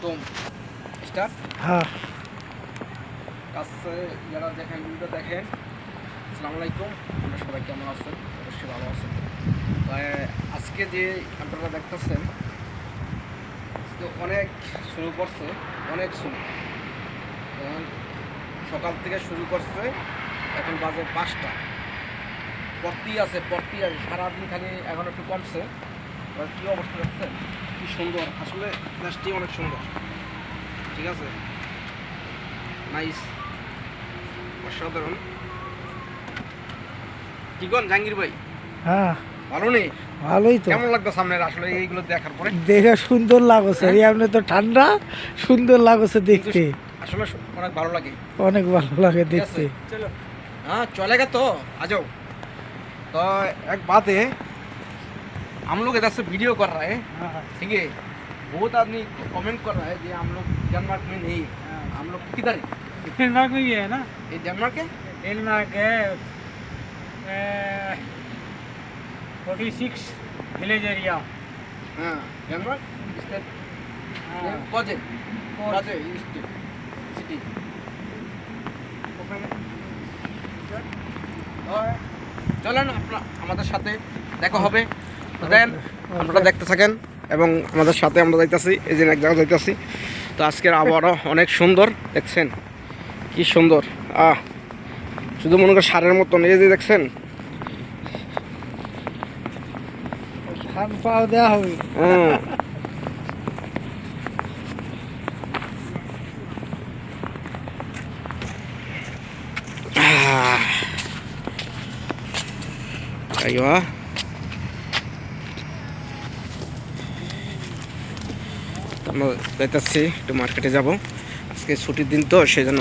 একদম স্টার্ট। হ্যাঁ। কাছে যারা দেখেন ভিডিওটা দেখেন আসসালামু আলাইকুম। আপনারা সবাই কেমন আছেন? অবশ্যই ভালো আছেন। আজকে যে আপনারা দেখতেছেন তো অনেক শুরু করছে অনেক শুরু। এখন সকাল থেকে শুরু করছে এখন বাজে পাঁচটা। পত্তি আছে পত্তি আছে। সারাদিন খালি এখন একটু কমছে। এবার কী অবস্থা দেখছেন? সুন্দর। আসলে দেশটি অনেক সুন্দর। ঠিক আছে? নাইস অসাধারণ। কি কন জাহাঙ্গীর ভাই? হ্যাঁ। ভালো নেই ভালোই তো। কেমন লাগতো সামনের আসলে এইগুলো দেখার পরে? দেখে সুন্দর লাগছে। এই হ্যাঁ। আপনি তো ঠান্ডা সুন্দর লাগছে দেখতে। আসলে অনেক ভালো লাগে। অনেক ভালো লাগে দেখতে। হ্যাঁ চলে গেল তো। আজও তো এক বাতে हम लोग इधर से वीडियो कर रहे हैं ठीक है बहुत आदमी कमेंट कर रहा है कि हम लोग डेनमार्क में नहीं है हम लोग किधर है डेनमार्क में ही है ना ये डेनमार्क है डेनमार्क है फोर्टी सिक्स विलेज एरिया हाँ डेनमार्क स्टेट कजे कजे स्टेट सिटी ওখানে হয়। চলেন আপনার আমাদের সাথে দেখা হবে তো দেন আপনারা দেখতে থাকেন এবং আমাদের সাথে আমরা যাইতেছি এই যে এক জায়গায় যাইতেছি। তো আজকের আবহাওয়া অনেক সুন্দর দেখছেন? কি সুন্দর। আহ শুধু মনে করেন সারের মতন এই যে দেখছেন? দেওয়া হবে। Ah. তো আমরা যাইতাচ্ছি একটু মার্কেটে যাব। আজকে ছুটির দিন তো সেই জন্য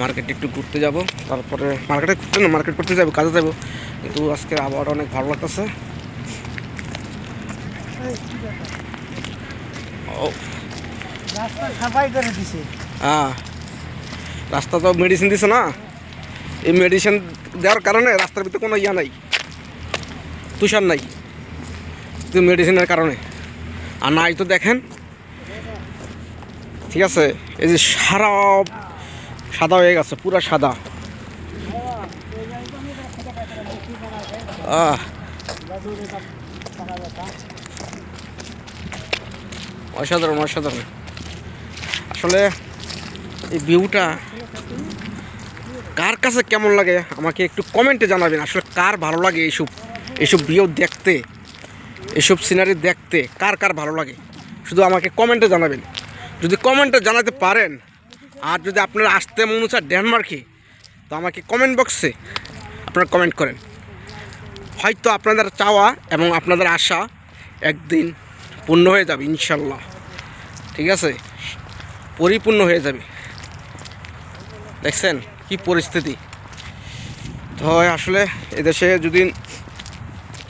মার্কেটে একটু ঘুরতে যাব। তারপরে মার্কেটে ঘুরতে না মার্কেট করতে যাব কাজে যাব। কিন্তু আজকে আবহাওয়াটা অনেক ভালো লাগতেছে। হ্যাঁ। রাস্তা তো মেডিসিন দিছে না। এই মেডিসিন দেওয়ার কারণে রাস্তার ভিতরে কোনো ইয়া নাই। তুষার নাই। মেডিসিনের কারণে। আর নাই তো দেখেন ঠিক আছে? এই যে সারা সাদা হয়ে গেছে, পুরা সাদা। অসাধারণ অসাধারণ। আসলে এই ভিউটা কার কাছে কেমন লাগে আমাকে একটু কমেন্টে জানাবেন। আসলে কার ভালো লাগে এইসব এইসব ভিউ দেখতে? এইসব সিনারি দেখতে কার কার ভালো লাগে? শুধু আমাকে কমেন্টে জানাবেন। যদি কমেন্টে জানাতে পারেন, আর যদি আপনারা আসতে মনে হচ্ছে ডেনমার্কে তো আমাকে কমেন্ট বক্সে আপনারা কমেন্ট করেন। হয়তো আপনাদের চাওয়া এবং আপনাদের আশা একদিন পূর্ণ হয়ে যাবে, ইনশাল্লাহ। ঠিক আছে? পরিপূর্ণ হয়ে যাবে। দেখছেন কি পরিস্থিতি? তো আসলে এদেশে যদি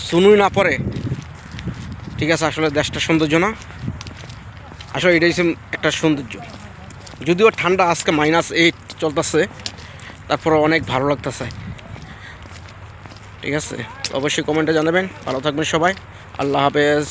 শুনুই না পড়ে, ঠিক আছে, আসলে দেশটা সৌন্দর্য না। আসলে এটাই হচ্ছে একটা সৌন্দর্য। যদিও ঠান্ডা আজকে মাইনাস এইট চলতেছে তারপরে অনেক ভালো লাগতেছে। ঠিক আছে? অবশ্যই কমেন্টে জানাবেন। ভালো থাকবেন সবাই। আল্লাহ হাফেজ।